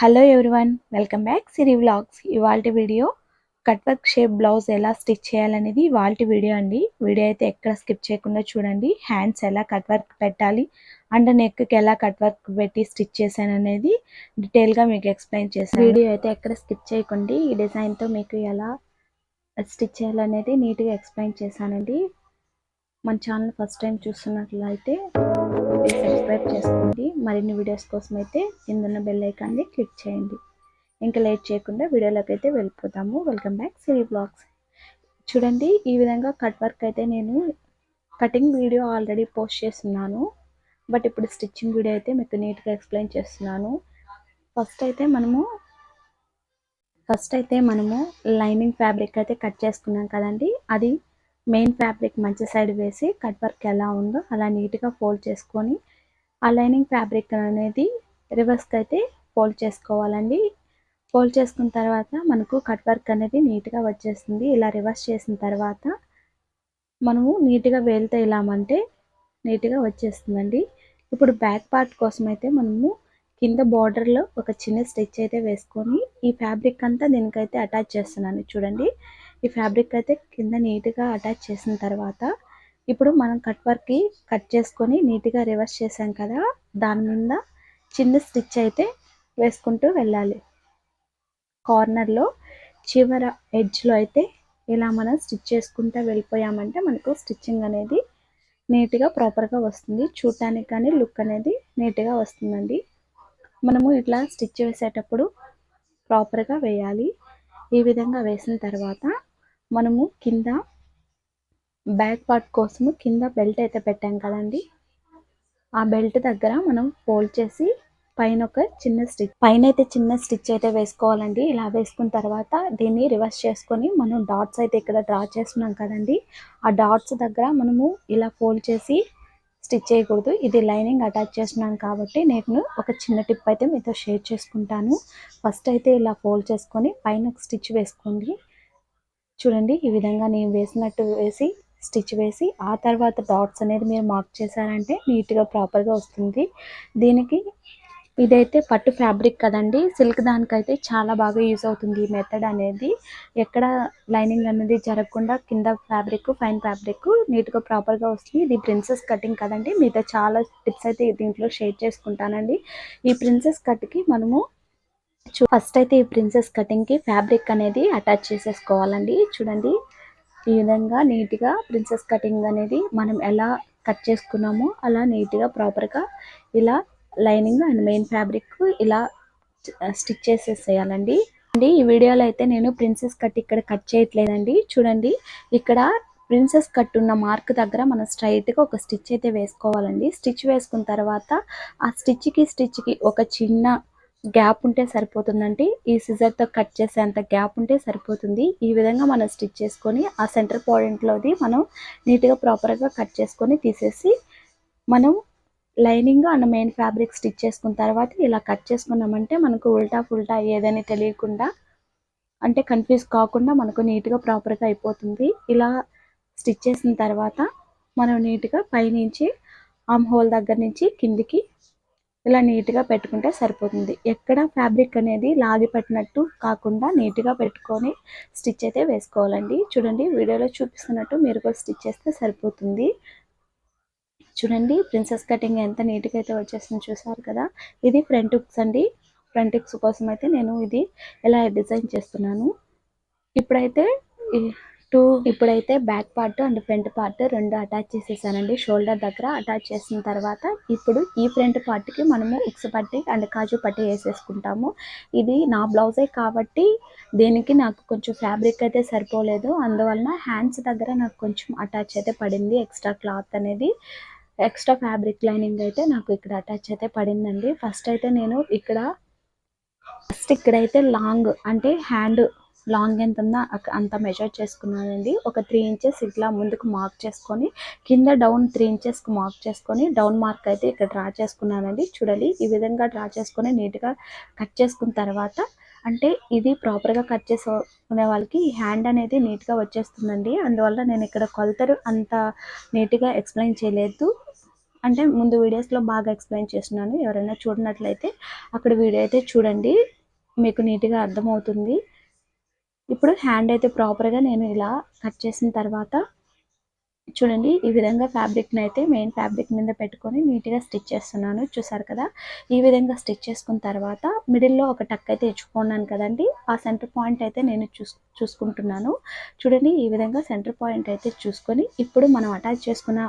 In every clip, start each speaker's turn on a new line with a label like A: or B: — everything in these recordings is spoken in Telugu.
A: Hello everyone welcome back Siri vlogs ఇవాళ video cut work shape blouse ఎలా స్టిచ్ చేయాలనేది ఇవాళ వీడియో అండి. వీడియో అయితే ఎక్కడ స్కిప్ చేయకుండా చూడండి. హ్యాండ్స్ ఎలా కట్ వర్క్ పెట్టాలి అండ్ నెక్కి ఎలా కట్ వర్క్ పెట్టి స్టిచ్ చేశాను అనేది డీటెయిల్గా మీకు ఎక్స్ప్లెయిన్ చేశాను. వీడియో అయితే ఎక్కడ స్కిప్ చేయకండి. ఈ డిజైన్తో మీకు ఎలా స్టిచ్ చేయాలనేది నీట్గా ఎక్స్ప్లెయిన్ చేశానండి. మన ఛానల్ ఫస్ట్ టైం చూస్తున్నట్లయితే సబ్స్క్రైబ్ చేసుకోండి. మరిన్ని వీడియోస్ కోసం అయితే కిందన్న బెల్ ఐకాన్ని క్లిక్ చేయండి. ఇంకా లేట్ చేయకుండా వీడియోలోకి అయితే వెళ్ళిపోతాము వెల్కమ్ బ్యాక్ సిరీ బ్లాగ్స్ చూడండి ఈ విధంగా కట్ వర్క్ అయితే నేను కటింగ్ వీడియో ఆల్రెడీ పోస్ట్ చేస్తున్నాను. బట్ ఇప్పుడు స్టిచ్చింగ్ వీడియో అయితే మీకు నీట్గా ఎక్స్ప్లెయిన్ చేస్తున్నాను. ఫస్ట్ అయితే మనము ఫస్ట్ అయితే మనము లైనింగ్ ఫ్యాబ్రిక్ అయితే కట్ చేసుకున్నాం కదండి. అది మెయిన్ ఫ్యాబ్రిక్ మంచి సైడ్ వేసి కట్ వర్క్ ఎలా ఉందో అలా నీట్గా ఫోల్డ్ చేసుకొని ఆ లైనింగ్ ఫ్యాబ్రిక్ అనేది రివర్స్కి అయితే ఫోల్డ్ చేసుకోవాలండి. ఫోల్డ్ చేసుకున్న తర్వాత మనకు కట్ వర్క్ అనేది నీట్గా వచ్చేస్తుంది. ఇలా రివర్స్ చేసిన తర్వాత మనము నీట్గా వేలితే ఇలామంటే నీట్గా వచ్చేస్తుందండి. ఇప్పుడు బ్యాక్ పార్ట్ కోసం అయితే మనము కింద బార్డర్లో ఒక చిన్న స్టిచ్ అయితే వేసుకొని ఈ ఫ్యాబ్రిక్ అంతా దీనికైతే అటాచ్ చేస్తున్నాను చూడండి. ఈ ఫ్యాబ్రిక్ అయితే కింద నీట్గా అటాచ్ చేసిన తర్వాత ఇప్పుడు మనం కట్ వర్క్కి కట్ చేసుకొని నీట్గా రివర్స్ చేసాం కదా దాని మీద చిన్న స్టిచ్ అయితే వేసుకుంటూ వెళ్ళాలి. కార్నర్లో చివర ఎడ్జ్లో అయితే ఇలా మనం స్టిచ్ చేసుకుంటూ వెళ్ళిపోయామంటే మనకు స్టిచ్చింగ్ అనేది నీట్గా ప్రాపర్గా వస్తుంది. చూడటానికి కానీ లుక్ అనేది నీట్గా వస్తుందండి. మనము ఇట్లా స్టిచ్ వేసేటప్పుడు ప్రాపర్గా వేయాలి. ఈ విధంగా వేసిన తర్వాత మనము కింద బ్యాక్ పార్ట్ కోసము కింద బెల్ట్ అయితే పెట్టాం కదండి. ఆ బెల్ట్ దగ్గర మనం ఫోల్డ్ చేసి పైన ఒక చిన్న స్టిచ్ పైన అయితే చిన్న స్టిచ్ అయితే వేసుకోవాలండి. ఇలా వేసుకున్న తర్వాత దీన్ని రివర్స్ చేసుకొని మనం డాట్స్ అయితే ఇక్కడ డ్రా చేస్తున్నాం కదండి. ఆ డాట్స్ దగ్గర మనము ఇలా ఫోల్డ్ చేసి స్టిచ్ చేయకూడదు. ఇది లైనింగ్ అటాచ్ చేస్తున్నాను కాబట్టి నేను ఒక చిన్న టిప్ అయితే మీతో షేర్ చేసుకుంటాను. ఫస్ట్ అయితే ఇలా ఫోల్డ్ చేసుకొని పైన ఒక స్టిచ్ వేసుకోండి. చూడండి ఈ విధంగా నేను వేసినట్టు వేసి స్టిచ్ వేసి ఆ తర్వాత డాట్స్ అనేది మీరు మార్క్ చేశారంటే నీట్గా ప్రాపర్గా వస్తుంది. దీనికి ఇదైతే పట్టు ఫ్యాబ్రిక్ కదండి సిల్క్ దానికైతే చాలా బాగా యూజ్ అవుతుంది ఈ మెథడ్ అనేది. ఎక్కడ లైనింగ్ అనేది జరగకుండా కింద ఫ్యాబ్రిక్ ఫైన్ ఫ్యాబ్రిక్ నీట్గా ప్రాపర్గా వస్తుంది. ఇది ప్రిన్సెస్ కటింగ్ కదండి మీతో చాలా టిప్స్ అయితే దీంట్లో షేర్ చేసుకుంటానండి. ఈ ప్రిన్సెస్ కట్కి మనము ఫస్ట్ అయితే ఈ ప్రిన్సెస్ కటింగ్కి ఫ్యాబ్రిక్ అనేది అటాచ్ చేసేసుకోవాలండి. చూడండి ఈ విధంగా నీట్గా ప్రిన్సెస్ కటింగ్ అనేది మనం ఎలా కట్ చేసుకున్నామో అలా నీట్గా ప్రాపర్గా ఇలా లైనింగ్ అండ్ మెయిన్ ఫ్యాబ్రిక్ ఇలా స్టిచ్ చేసేసేయాలండి. అండి ఈ వీడియోలో అయితే నేను ప్రిన్సెస్ కట్ ఇక్కడ కట్ చేయట్లేదండి. చూడండి ఇక్కడ ప్రిన్సెస్ కట్ ఉన్న మార్క్ దగ్గర మనం స్ట్రైట్గా ఒక స్టిచ్ అయితే వేసుకోవాలండి. స్టిచ్ వేసుకున్న తర్వాత ఆ స్టిచ్కి స్టిచ్కి ఒక చిన్న గ్యాప్ ఉంటే సరిపోతుందండి ఈ సిజర్తో కట్ చేసేంత గ్యాప్ ఉంటే సరిపోతుంది. ఈ విధంగా మనం స్టిచ్ చేసుకొని ఆ సెంటర్ పాయింట్లోది మనం నీట్గా ప్రాపర్గా కట్ చేసుకొని తీసేసి మనం lining and main fabric stitch చేసుకున్న తర్వాత ఇలా కట్ చేసుకున్నామంటే మనకు ఉల్టా ఫుల్టా ఏదని తెలియకుండా అంటే కన్ఫ్యూజ్ కాకుండా మనకు నీట్గా ప్రాపర్గా అయిపోతుంది. ఇలా స్టిచ్ చేసిన తర్వాత మనం నీట్గా పైనుంచి ఆమ్ హోల్ దగ్గర నుంచి కిందికి ఇలా నీట్గా పెట్టుకుంటే సరిపోతుంది. ఎక్కడ ఫ్యాబ్రిక్ అనేది లాగి పెట్టినట్టు కాకుండా నీట్గా పెట్టుకొని స్టిచ్ అయితే వేసుకోవాలండి. చూడండి వీడియోలో చూపిస్తున్నట్టు మీరు కూడా స్టిచ్ చేస్తే సరిపోతుంది. చూడండి ప్రిన్సెస్ కటింగ్ ఎంత నీట్గా అయితే వచ్చేసింది చూసారు కదా? ఇది ఫ్రంట్ హుక్స్ అండి. ఫ్రంట్ హుక్స్ కోసం అయితే నేను ఇది ఎలా డిజైన్ చేస్తున్నాను. ఇప్పుడైతే టూ ఇప్పుడైతే back part and front part రెండు అటాచ్ చేసేసానండి. షోల్డర్ దగ్గర అటాచ్ చేసిన తర్వాత ఇప్పుడు ఈ ఫ్రంట్ పార్ట్కి మనము ఉక్స్ పట్టి అండ్ కాజు పట్టి వేసేసుకుంటాము. ఇది నా బ్లౌజే కాబట్టి దీనికి నాకు కొంచెం ఫ్యాబ్రిక్ అయితే సరిపోలేదు. అందువలన హ్యాండ్స్ దగ్గర నాకు కొంచెం అటాచ్ అయితే పడింది. ఎక్స్ట్రా క్లాత్ అనేది ఎక్స్ట్రా ఫ్యాబ్రిక్ లైనింగ్ అయితే నాకు ఇక్కడ అటాచ్ అయితే పడిందండి. ఫస్ట్ అయితే నేను ఇక్కడ ఫస్ట్ ఇక్కడైతే లాంగ్ అంటే హ్యాండ్ లాంగ్ ఎంత ఉందో అంత మెజర్ చేసుకున్నానండి. ఒక త్రీ ఇంచెస్ ఇట్లా ముందుకు మార్క్ చేసుకొని కింద డౌన్ త్రీ ఇంచెస్కి మార్క్ చేసుకొని డౌన్ మార్క్ అయితే ఇక్కడ డ్రా చేసుకున్నానండి. చూడాలి ఈ విధంగా డ్రా చేసుకొని నీట్గా కట్ చేసుకున్న తర్వాత అంటే ఇది ప్రాపర్గా కట్ చేసుకునే వాళ్ళకి హ్యాండ్ అనేది నీట్గా వచ్చేస్తుందండి. అందువల్ల నేను ఇక్కడ కొలతలు అంత నీట్గా ఎక్స్ప్లెయిన్ చేయలేదు. అంటే ముందు వీడియోస్లో బాగా ఎక్స్ప్లెయిన్ చేస్తున్నాను. ఎవరైనా చూడనట్లయితే అక్కడ వీడియో అయితే చూడండి. మీకు నీట్గా అర్థమవుతుంది. ఇప్పుడు హ్యాండ్ అయితే ప్రాపర్గా నేను ఇలా కట్ చేసిన తర్వాత చూడండి ఈ విధంగా ఫ్యాబ్రిక్ని అయితే మెయిన్ ఫ్యాబ్రిక్ మీద పెట్టుకొని నీట్గా స్టిచ్ చేస్తున్నాను. చూసారు కదా? ఈ విధంగా స్టిచ్ చేసుకున్న తర్వాత మిడిల్లో ఒక టక్ అయితే ఇచ్చుకున్నాను కదండి. ఆ సెంటర్ పాయింట్ అయితే నేను చూస్ చూసుకుంటున్నాను. చూడండి ఈ విధంగా సెంటర్ పాయింట్ అయితే చూసుకొని ఇప్పుడు మనం అటాచ్ చేసుకున్న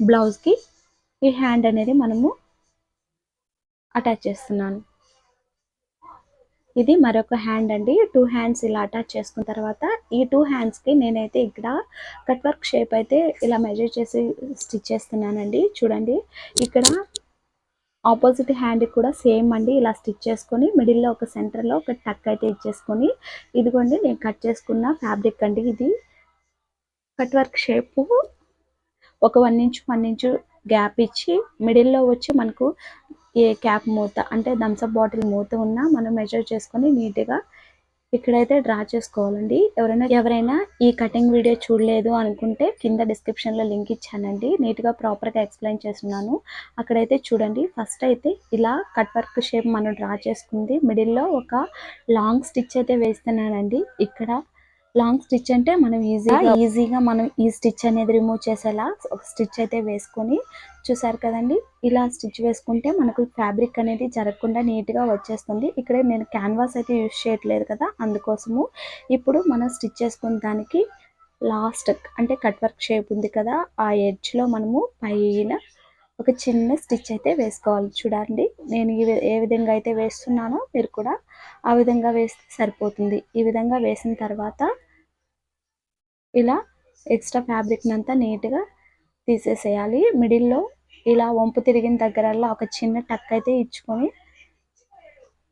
A: బ్లౌజ్కి ఈ హ్యాండ్ అనేది మనము అటాచ్ చేస్తున్నాను. ఇది మరొక హ్యాండ్ అండి. టూ హ్యాండ్స్ ఇలా అటాచ్ చేసుకున్న తర్వాత ఈ టూ హ్యాండ్స్కి నేనైతే ఇక్కడ కట్ వర్క్ షేప్ అయితే ఇలా మెజర్ చేసి స్టిచ్ చేస్తున్నానండి. చూడండి. ఇక్కడ ఆపోజిట్ హ్యాండ్ కూడా సేమ్ అండి. ఇలా స్టిచ్ చేసుకొని మిడిల్లో ఒక సెంటర్లో ఒక టక్ అయితే ఇచ్చేసుకొని ఇదిగోండి నేను కట్ చేసుకున్న ఫ్యాబ్రిక్ అండి ఇది. కట్ వర్క్ షేపు ఒక one inch one inch gap ఇచ్చి మిడిల్లో వచ్చి మనకు ఏ క్యాప్ మూత అంటే థమ్స్అప్ బాటిల్ మూత ఉన్నా మనం మెజర్ చేసుకొని నీట్గా ఇక్కడైతే డ్రా చేసుకోవాలండి. ఎవరైనా ఎవరైనా ఈ కటింగ్ వీడియో చూడలేదు అనుకుంటే కింద డిస్క్రిప్షన్లో లింక్ ఇచ్చానండి. నీట్గా ప్రాపర్గా ఎక్స్ప్లెయిన్ చేస్తున్నాను. అక్కడైతే చూడండి ఫస్ట్ అయితే ఇలా కట్ వర్క్ షేప్ మనం డ్రా చేసుకుంది. మిడిల్లో ఒక లాంగ్ స్టిచ్ అయితే వేస్తున్నానండి. ఇక్కడ లాంగ్ స్టిచ్ అంటే మనం ఈజీగా ఈజీగా మనం ఈ స్టిచ్ అనేది రిమూవ్ చేసేలా ఒక స్టిచ్ అయితే వేసుకొని చూసారు కదండి? ఇలా స్టిచ్ వేసుకుంటే మనకు ఫ్యాబ్రిక్ అనేది జరగకుండా నీట్గా వచ్చేస్తుంది. ఇక్కడ నేను క్యాన్వాస్ అయితే యూజ్ చేయట్లేదు కదా అందుకోసము ఇప్పుడు మనం స్టిచ్ చేసుకున్న దానికి లాస్ట్ అంటే కట్ వర్క్ షేప్ ఉంది కదా ఆ ఎడ్జ్లో మనము పైన ఒక చిన్న స్టిచ్ అయితే వేసుకోవాలి. చూడండి నేను ఏ విధంగా అయితే వేస్తున్నానో మీరు కూడా ఆ విధంగా వేస్తే సరిపోతుంది. ఈ విధంగా వేసిన తర్వాత ఇలా ఎక్స్ట్రా ఫ్యాబ్రిక్ని అంతా నీట్గా తీసేసేయాలి. మిడిల్లో ఇలా వంపు తిరిగిన దగ్గరల్లో ఒక చిన్న టక్ అయితే ఇచ్చుకొని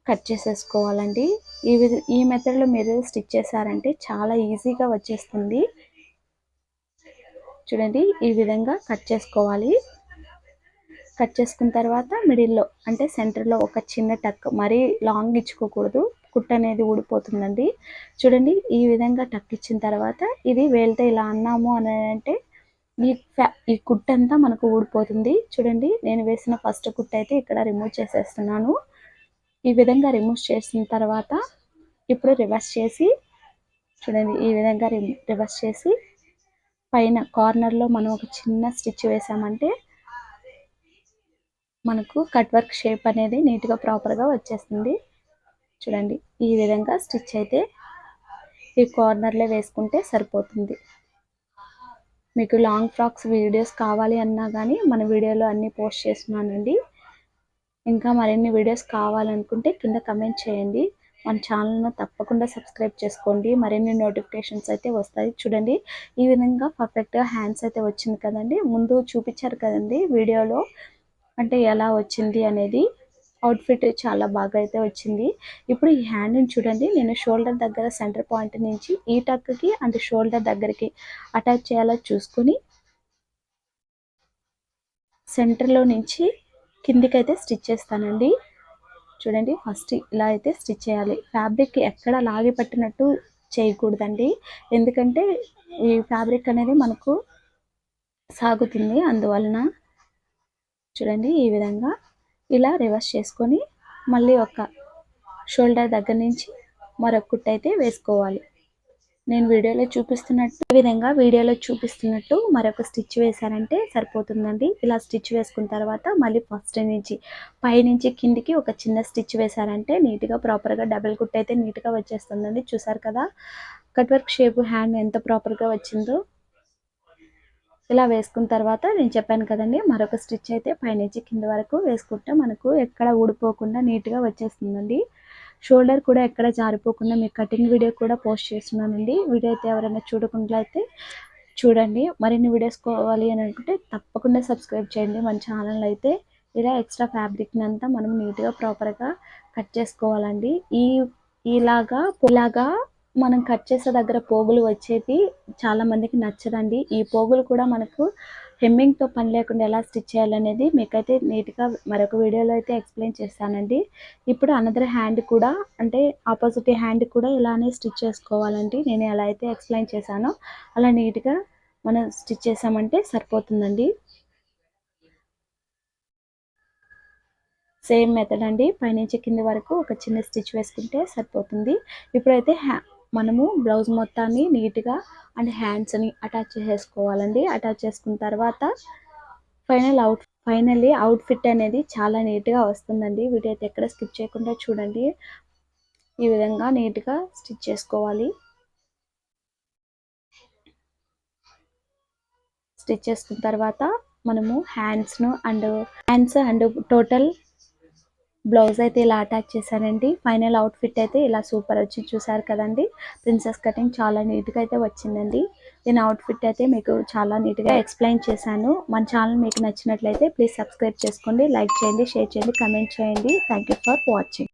A: కట్ చేసేసుకోవాలండి. ఈ విధ ఈ మెథడ్లో మీరు స్టిచ్ చేశారంటే చాలా ఈజీగా వచ్చేస్తుంది. చూడండి ఈ విధంగా కట్ చేసుకోవాలి. కట్ చేసుకున్న తర్వాత మిడిల్లో అంటే సెంటర్లో ఒక చిన్న టక్ మరీ లాంగ్ ఇచ్చుకోకూడదు. కుట్ అనేది ఊడిపోతుందండి. చూడండి ఈ విధంగా టక్ ఇచ్చిన తర్వాత ఇది వేలితే ఇలా అన్నాము అని అంటే ఈ ఫ్యా ఈ కుట్ అంతా మనకు ఊడిపోతుంది. చూడండి నేను వేసిన ఫస్ట్ కుట్ అయితే ఇక్కడ రిమూవ్ చేసేస్తున్నాను. ఈ విధంగా రిమూవ్ చేసిన తర్వాత ఇప్పుడు రివర్స్ చేసి చూడండి ఈ విధంగా రివర్స్ చేసి పైన కార్నర్లో మనం ఒక చిన్న స్టిచ్ వేసామంటే మనకు కట్ వర్క్ షేప్ అనేది నీట్గా ప్రాపర్గా వచ్చేస్తుంది. చూడండి ఈ విధంగా స్టిచ్ అయితే ఈ కార్నర్లో వేసుకుంటే సరిపోతుంది. మీకు లాంగ్ ఫ్రాక్స్ వీడియోస్ కావాలి అన్నా కానీ మన వీడియోలో అన్నీ పోస్ట్ చేస్తున్నానండి. ఇంకా మరిన్ని వీడియోస్ కావాలనుకుంటే కింద కమెంట్ చేయండి. మన ఛానల్ను తప్పకుండా సబ్స్క్రైబ్ చేసుకోండి. మరిన్ని నోటిఫికేషన్స్ అయితే వస్తాయి. చూడండి ఈ విధంగా పర్ఫెక్ట్గా హ్యాండ్స్ అయితే వచ్చింది కదండి. ముందు చూపించారు కదండి వీడియోలో. అంటే ఎలా వచ్చింది అనేది అవుట్ఫిట్ చాలా బాగా అయితే వచ్చింది. ఇప్పుడు ఈ హ్యాండ్ని చూడండి నేను షోల్డర్ దగ్గర సెంటర్ పాయింట్ నుంచి ఈ టక్కి అండ్ షోల్డర్ దగ్గరికి అటాచ్ చేయాలో చూసుకొని సెంటర్లో నుంచి కిందికైతే స్టిచ్ చేస్తానండి. చూడండి ఫస్ట్ ఇలా అయితే స్టిచ్ చేయాలి. ఫ్యాబ్రిక్ ఎక్కడ లాగి పట్టినట్టు చేయకూడదండి. ఎందుకంటే ఈ ఫ్యాబ్రిక్ అనేది మనకు సాగుతుంది. అందువలన చూడండి ఈ విధంగా ఇలా రివర్స్ చేసుకొని మళ్ళీ ఒక షోల్డర్ దగ్గర నుంచి మరొక కుట్టు అయితే వేసుకోవాలి. నేను వీడియోలో చూపిస్తున్నట్టు ఈ విధంగా వీడియోలో చూపిస్తున్నట్టు మరొక స్టిచ్ వేశారంటే సరిపోతుందండి. ఇలా స్టిచ్ వేసుకున్న తర్వాత మళ్ళీ ఫస్ట్ నుంచి పైనుంచి కిందికి ఒక చిన్న స్టిచ్ వేశారంటే నీట్గా ప్రాపర్గా డబుల్ కుట్ అయితే నీట్గా వచ్చేస్తుందండి. చూసారు కదా కట్ వర్క్ షేప్ హ్యాండ్ ఎంత ప్రాపర్గా వచ్చిందో. ఇలా వేసుకున్న తర్వాత నేను చెప్పాను కదండి మరొక స్టిచ్ అయితే పైనుంచి కింద వరకు వేసుకుంటే మనకు ఎక్కడ ఊడిపోకుండా నీట్గా వచ్చేస్తుందండి. షోల్డర్ కూడా ఎక్కడ జారిపోకుండా మీకు కటింగ్ వీడియో కూడా పోస్ట్ చేస్తున్నానండి. వీడియో అయితే ఎవరైనా చూడకుండా అయితే చూడండి. మరిన్ని వీడియోస్ కావాలి అని అనుకుంటే తప్పకుండా సబ్స్క్రైబ్ చేయండి. మన ఛానల్ అయితే ఇలా ఎక్స్ట్రా ఫ్యాబ్రిక్ని అంతా మనం నీట్గా ప్రాపర్గా కట్ చేసుకోవాలండి. ఈ ఇలాగా ఇలాగా మనం కట్ చేసే దగ్గర పోగులు వచ్చేది చాలా మందికి నచ్చదండి. ఈ పోగులు కూడా మనకు హెమ్మింగ్తో పని లేకుండా ఎలా స్టిచ్ చేయాలనేది మీకైతే నీట్గా మరొక వీడియోలో అయితే ఎక్స్ప్లెయిన్ చేస్తానండి. ఇప్పుడు అనదర్ హ్యాండ్ కూడా అంటే ఆపోజిట్ హ్యాండ్ కూడా ఇలానే స్టిచ్ చేసుకోవాలండి. నేను ఎలా అయితే ఎక్స్ప్లెయిన్ చేశానో అలా నీట్గా మనం స్టిచ్ చేసామంటే సరిపోతుందండి. సేమ్ మెథడ్ అండి. పైనుంచి కింద వరకు ఒక చిన్న స్టిచ్ వేసుకుంటే సరిపోతుంది. ఇప్పుడైతే హ్యా మనము బ్లౌజ్ మొత్తాన్ని నీట్గా అండ్ హ్యాండ్స్ని అటాచ్ చేసుకోవాలండి. అటాచ్ చేసుకున్న తర్వాత ఫైనల్ అవుట్ ఫైనల్లీ అవుట్ఫిట్ అనేది చాలా నీట్గా వస్తుందండి. వీడియో అయితే ఎక్కడ స్కిప్ చేయకుండా చూడండి. ఈ విధంగా నీట్గా స్టిచ్ చేసుకోవాలి. స్టిచ్ చేసుకున్న తర్వాత మనము హ్యాండ్స్ను and hands and total blouse అయితే ఇలా అటాచ్ చేశానండి. ఫైనల్ అవుట్ఫిట్ అయితే ఇలా సూపర్ వచ్చి చూసారు కదండి. ప్రిన్సెస్ కటింగ్ చాలా నీట్గా అయితే వచ్చిందండి. దీని అవుట్ఫిట్ అయితే మీకు చాలా నీట్గా ఎక్స్ప్లెయిన్ చేశాను. మన ఛానల్ మీకు నచ్చినట్లయితే ప్లీజ్ సబ్స్క్రైబ్ చేసుకోండి లైక్ చేయండి షేర్ చేయండి కమెంట్ చేయండి. Thank for watching.